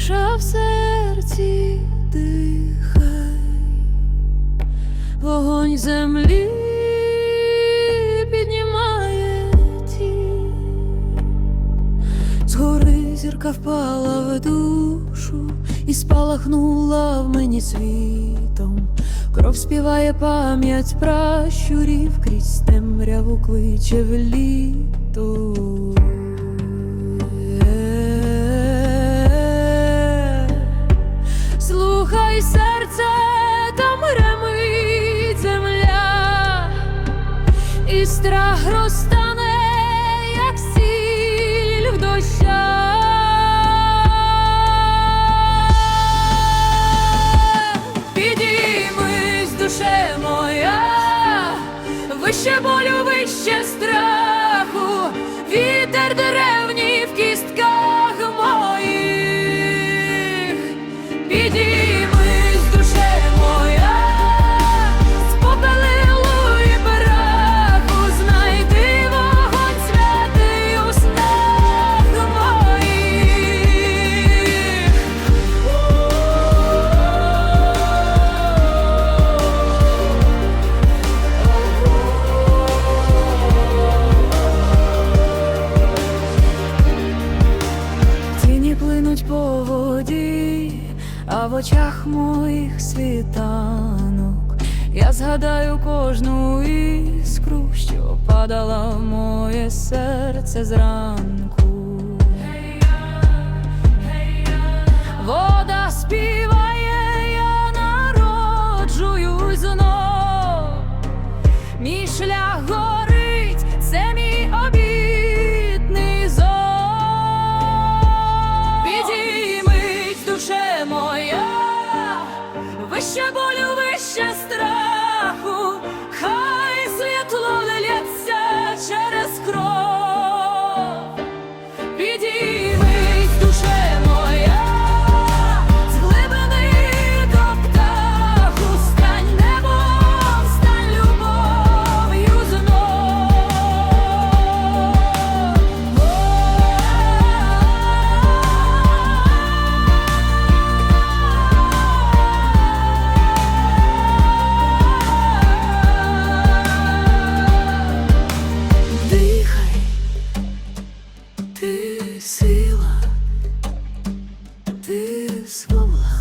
тиша в серці дихай, вогонь землі піднімає згори зірка впала в душу і спалахнула в мені світом. Кров співає пам'ять пращурів крізь темряву кличе в літо. Вище болю, вище страху, а в очах моїх світанок. Я згадаю кожну іскру, що падала в моє серце зранку. Вище болю, вище слова.